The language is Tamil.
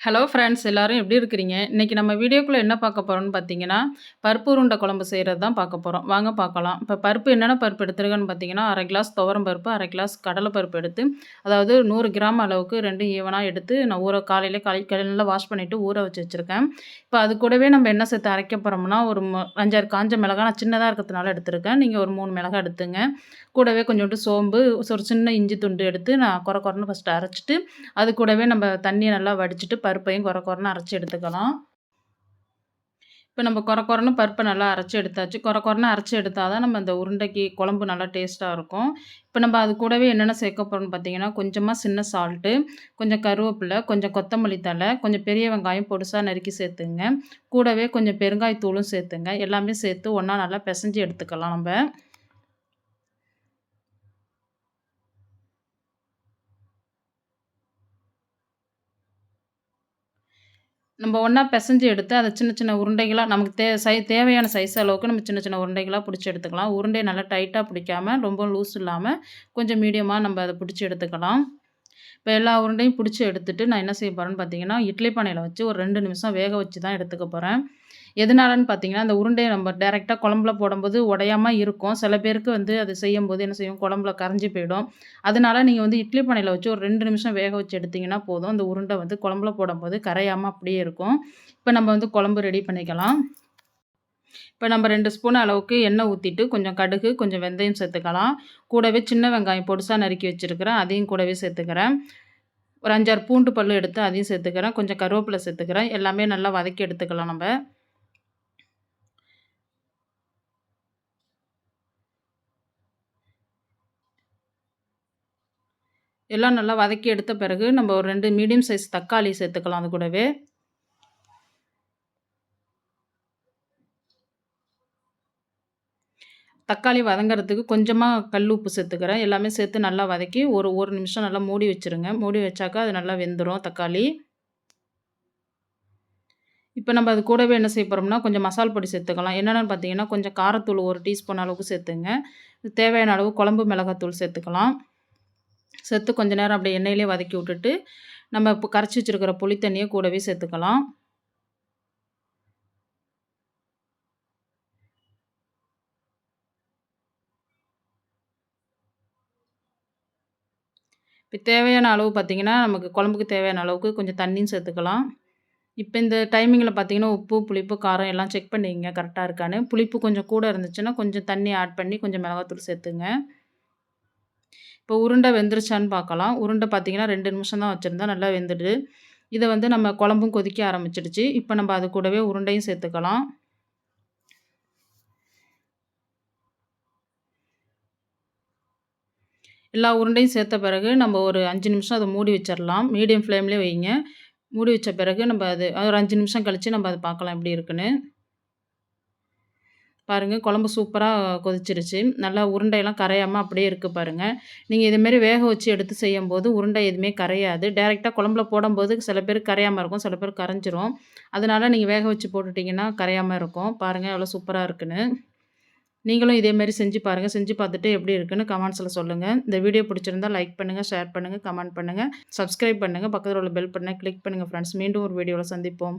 ஹலோ ஃப்ரெண்ட்ஸ் எல்லோரும் எப்படி இருக்கிறீங்க? இன்றைக்கி நம்ம வீடியோக்குள்ளே என்ன பார்க்க போகிறோம்னு பார்த்தீங்கன்னா பருப்பு உருண்டை குழம்பு செய்கிறது தான் பார்க்க போகிறோம் வாங்க பார்க்கலாம். இப்போ பருப்பு என்னென்ன பருப்பு எடுத்துருக்கேன்னு பார்த்தீங்கன்னா அரை கிளாஸ் துவரம் பருப்பு அரை கிளாஸ் கடலை பருப்பு எடுத்து அதாவது நூறு கிராம் அளவுக்கு ரெண்டும் ஈவனாக எடுத்து நான் ஊற காலையில் காலை காலையில் வாஷ் பண்ணிவிட்டு ஊற வச்சு வச்சுருக்கேன். இப்போ அது கூடவே நம்ம என்ன சேர்த்து அரைக்க போகிறோம்னா ஒரு அஞ்சாறு காஞ்ச மிளகா நான் சின்னதாக இருக்கிறதுனால எடுத்திருக்கேன். நீங்கள் ஒரு மூணு மிளகா எடுத்துங்க. கூடவே கொஞ்சோண்டு சோம்பு ஒரு சின்ன இஞ்சி துண்டு எடுத்து நான் குறை குறைன்னு ஃபஸ்ட்டு அரைச்சிட்டு அது கூடவே நம்ம தண்ணியை நல்லா வடிச்சிட்டு பருப்பையும் குறை குறைன்னு அரைச்சி எடுத்துக்கலாம் இப்போ நம்ம குறை குறைன்னு பருப்பை நல்லா அரைச்சி எடுத்தாச்சு. குறை குறைன்னு அரைச்சி எடுத்தால் தான் நம்ம இந்த உருண்டைக்கு குழம்பு நல்லா டேஸ்ட்டாக இருக்கும். இப்போ நம்ம அது கூடவே என்னென்ன சேர்க்க போகிறோம்னு பார்த்தீங்கன்னா கொஞ்சமாக சின்ன சால்ட்டு கொஞ்சம் கருவேப்பிலை கொஞ்சம் கொத்தமல்லி தலை கொஞ்சம் பெரிய வெங்காயம் பொடுசாக நறுக்கி சேர்த்துங்க. கூடவே கொஞ்சம் பெருங்காயத்தூளும் சேர்த்துங்க. எல்லாமே சேர்த்து ஒன்றா நல்லா பிசைஞ்சு எடுத்துக்கலாம் நம்ம. நம்ம ஒன்றா பிசைஞ்சு எடுத்து அதை சின்ன சின்ன உருண்டைகளாக நமக்கு தே சை தேவையான சைஸ் அளவுக்கு நம்ம சின்ன சின்ன உருண்டைகளாக பிடிச்சி எடுத்துக்கலாம். உருண்டையை நல்லா டைட்டாக பிடிக்காமல் ரொம்ப லூஸ் இல்லாமல் கொஞ்சம் மீடியமாக நம்ம அதை பிடிச்சி எடுத்துக்கலாம். இப்போ எல்லா உருண்டையும் பிடிச்சி எடுத்துகிட்டு நான் என்ன செய்ய போகிறேன்னு பார்த்தீங்கன்னா இட்லி பானையில் வச்சு ஒரு ரெண்டு நிமிஷம் வேக வச்சு தான் எடுத்துக்க போகிறேன் எதனாலன்னு பார்த்தீங்கன்னா அந்த உருண்டையை நம்ம டேரெக்டாக குழம்புல போடும்போது உடையாமல் இருக்கும். சில பேருக்கு வந்து அது செய்யும்போது என்ன செய்யும்? குழம்புல கரைஞ்சி போயிடும். அதனால நீங்கள் வந்து இட்லி பானையில் வச்சு ஒரு ரெண்டு நிமிஷம் வேக வச்சு எடுத்திங்கன்னா போதும். அந்த உருண்டை வந்து குழம்புல போடும்போது கரையாமல் அப்படியே இருக்கும். இப்போ நம்ம வந்து குழம்பு ரெடி பண்ணிக்கலாம். இப்போ நம்ம ரெண்டு ஸ்பூன் அளவுக்கு எண்ணெய் ஊற்றிட்டு கொஞ்சம் கடுகு கொஞ்சம் வெந்தயம் சேர்த்துக்கலாம். கூடவே சின்ன வெங்காயம் பொடிசாக நறுக்கி வச்சுருக்கிறேன். அதையும் கூடவே சேர்த்துக்கிறேன். ஒரு அஞ்சாறு பூண்டு பல் எடுத்து அதையும் சேர்த்துக்கிறேன். கொஞ்சம் கருவேப்பிலை சேர்த்துக்கிறேன். எல்லாமே நல்லா வதக்கி எடுத்துக்கலாம் நம்ம. எல்லாம் நல்லா வதக்கி எடுத்த பிறகு நம்ம ஒரு ரெண்டு மீடியம் சைஸ் தக்காளி சேர்த்துக்கலாம் அது கூடவே. தக்காளி வதங்கிறதுக்கு கொஞ்சமாக கல் உப்பு சேர்த்துக்கிறேன். எல்லாமே சேர்த்து நல்லா வதக்கி ஒரு ஒரு நிமிஷம் நல்லா மூடி வச்சுருங்க. மூடி வச்சாக்கா அது நல்லா வெந்துடும் தக்காளி. இப்போ நம்ம அது கூடவே என்ன செய்ய போகிறோம்னா கொஞ்சம் மசால் பொடி சேர்த்துக்கலாம். என்னென்னு பார்த்தீங்கன்னா கொஞ்சம் காரத்தூள் ஒரு டீஸ்பூன் அளவுக்கு சேர்த்துங்க. தேவையான அளவு குழம்பு மிளகாத்தூள் சேர்த்துக்கலாம். சேர்த்து கொஞ்ச நேரம் அப்படியே எண்ணெயிலே வதக்கி விட்டுட்டு நம்ம இப்போ கரைச்சி வச்சுருக்கிற புளி தண்ணியை கூடவே சேர்த்துக்கலாம். இப்போ தேவையான அளவு பார்த்திங்கன்னா நமக்கு குழம்புக்கு தேவையான அளவுக்கு கொஞ்சம் தண்ணியும் சேர்த்துக்கலாம். இப்போ இந்த டைமிங்கில் பார்த்தீங்கன்னா உப்பு புளிப்பு காரம் எல்லாம் செக் பண்ணிங்க கரெக்டாக இருக்கான்னு. புளிப்பு கொஞ்சம் கூட இருந்துச்சுன்னா கொஞ்சம் தண்ணி ஆட் பண்ணி கொஞ்சம் மிளகாத்தூள் சேர்த்துங்க. இப்போ உருண்டை வெந்துருச்சான்னு பார்க்கலாம். உருண்டை பார்த்திங்கன்னா ரெண்டு நிமிஷம் தான் வச்சுருந்தா நல்லா வெந்துடுது. இதை வந்து நம்ம குழம்பும் கொதிக்க ஆரம்பிச்சிடுச்சு. இப்போ நம்ம அது கூடவே உருண்டையும் சேர்த்துக்கலாம். எல்லா உருண்டையும் சேர்த்த பிறகு நம்ம ஒரு அஞ்சு நிமிஷம் அதை மூடி வச்சிடலாம். மீடியம் ஃப்ளேம்லேயே வைங்க. மூடி வச்ச பிறகு நம்ம அது ஒரு அஞ்சு நிமிஷம் கழித்து நம்ம அதை பார்க்கலாம் எப்படி இருக்குன்னு. பாருங்கள் குழம்பு சூப்பராக கொதிச்சிருச்சு. நல்லா உருண்டையெல்லாம் கரையாமல் அப்படியே இருக்குது பாருங்கள் நீங்கள் இதுமாரி வேக வச்சு எடுத்து செய்யும் போது உருண்டை எதுவுமே கரையாது. டேரெக்டாக குழம்புல போடும்போது சில பேர் கரையாமல் இருக்கும் சில பேர் கரைஞ்சிரும். அதனால் நீங்கள் வேக வச்சு போட்டுட்டிங்கன்னா கரையாமல் இருக்கும். பாருங்கள் எவ்வளோ சூப்பராக இருக்குன்னு. நீங்களும் இதேமாரி செஞ்சு பாருங்கள் செஞ்சு பார்த்துட்டு எப்படி இருக்குன்னு கமெண்ட்ஸில் சொல்லுங்கள் இந்த வீடியோ பிடிச்சிருந்தால் லைக் பண்ணுங்கள் ஷேர் பண்ணுங்கள் கமெண்ட் பண்ணுங்கள் சப்ஸ்கிரைப் பண்ணுங்கள் பக்கத்தில் உள்ள பெல் பண்ண கிளிக் பண்ணுங்கள் ஃப்ரெண்ட்ஸ் மீண்டும் ஒரு வீடியோவில் சந்திப்போம்.